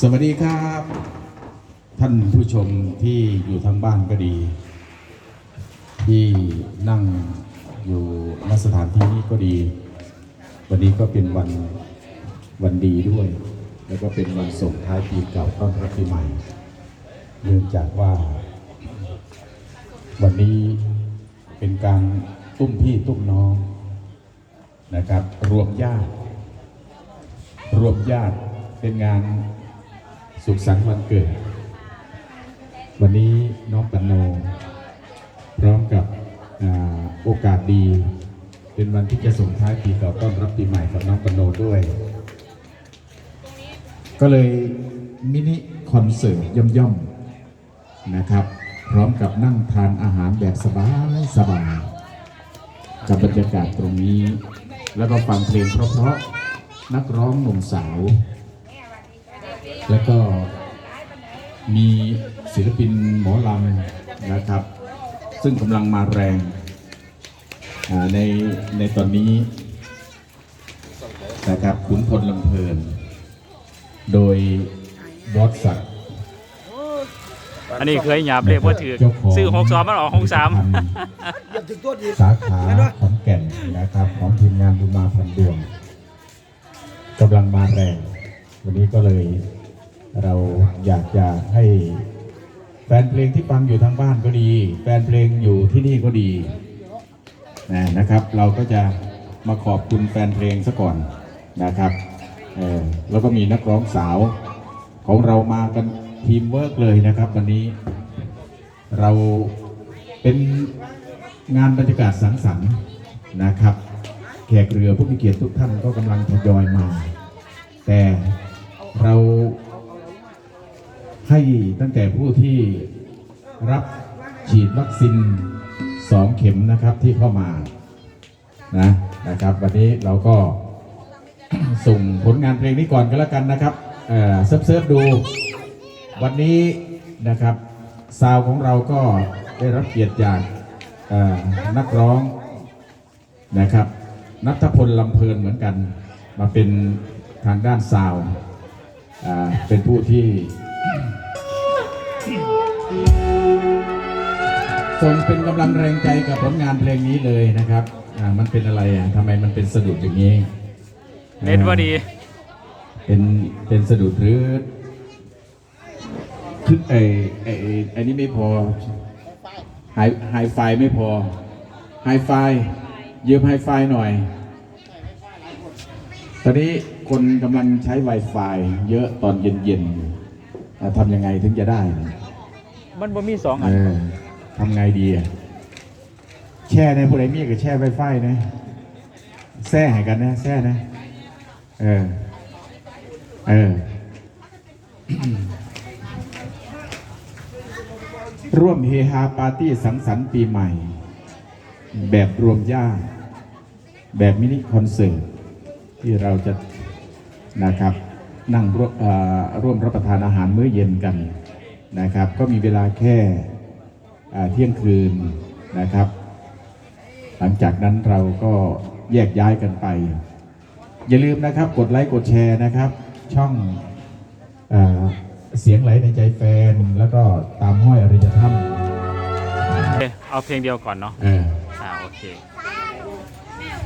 สวัสดีครับ ท่านผู้ชมที่อยู่ทางบ้านก็ดี ที่นั่งอยู่ณสถานที่นี้ก็ดี วันนี้ก็เป็นวันวันดีด้วย แล้วก็เป็นวันส่งท้ายปีเก่าต้อนรับปีใหม่เนื่องจากว่า วันนี้เป็นการตุ้มพี่ตุ้มน้องนะครับ รวมญาติ รวมญาติเป็นงาน สุขสันต์วันเกิด วันนี้น้องปันโน พร้อมกับอโอกาสดี เป็นวันที่จะส่งท้ายปีเก่าต้อนรับปีใหม่กับน้องปันโนด้วย ก็เลยมินิคอนเสิร์ตย่อมๆนะครับ พร้อมกับนั่งทานอาหารแบบสบายสบายกับบรรยากาศตรงนี้ แล้วก็ฟังเพลงเพราะๆนักร้องหนุ่มสาว แล้วก็มีศิลปินหมอลำนะครับ ซึ่งกำลังมาแรงอ่าในในตอนนี้นะครับขุนพลลำเพลิน โดยบอสสักดิ์อันนี้เคยหยาบเลยว่าถือเจ้าของซื้อหกสองมันออกหกสามอย่าถึงตัวดีสาขาขอนแก่นนะครับ ของทีมงานบุญมาพันดวงกำลังมาแรง วันนี้ก็เลย เราอยากจะให้แฟนเพลงที่ฟังอยู่ทางบ้านก็ดี แฟนเพลงอยู่ที่นี่ก็ดีนะนะครับ เราก็จะมาขอบคุณแฟนเพลงซะก่อนนะครับแล้วก็มีนักร้องสาวของเรามากันทีมเวิร์กเลยนะครับ วันนี้เราเป็นงานบรรยากาศสังสรรค์นะครับแขกเรือผู้มีเกียรติทุกท่านก็กำลังทยอยมา แต่เรา ให้ตั้งแต่ผู้ที่รับฉีดวัคซีนสองเข็มนะครับที่เข้ามานะนะครับ วันนี้เราก็ส่งผลงานเพลงนี้ก่อนก็แล้วกันนะครับเอ่อเซิร์ฟเซิร์ฟดู วันนี้นะครับซาวของเราก็ได้รับเกียรติจากนักร้องนะครับนัทพลลำเพลินเหมือนกัน มาเป็นทางด้านซาวเป็นผู้ที่ ส่งเป็นกำลังแรงใจกับผลงานเพลงนี้เลยนะครับอ่ามันเป็นอะไรอะทำไมมันเป็นสะดุดอย่างนี้เน็ตว่าดี เป็นเป็นสะดุดหรือคือไอไอไอ้ไอนี้ไม่พอไฮไฮไฟไม่พอไฮไฟยืมไฮไฟหน่อย ตอนนี้คนกำลังใช้ Wi-Fi เยอะตอนเย็นๆอะทำยังไงถึงจะได้นะ มันบ่มีสองอันอทำไงดีอะแช่ในผู้ใดมีกับแช่ไฟไฟนะแซ่ให้กันนะแซ่นะ เออ เออ ร่วมเฮฮาปาร์ตี้สังสรรค์ปีใหม่ แบบรวมญาติแบบมินิคอนเสิร์ตที่เราจะนะครับ นั่งร่วมเอ่อร่วมรับประทานอาหารมื้อเย็นกัน นะครับ ก็มีเวลาแค่อ่าเที่ยงคืนนะครับ หลังจากนั้นเราก็แยกย้ายกันไป อย่าลืมนะครับกดไลค์กดแชร์นะครับ ช่องอาเสียงไหลในใจแฟน แล้วก็ตามห้อยอริยธรรมเอาเพลงเดียวก่อนเนาะเอออ่าโอเค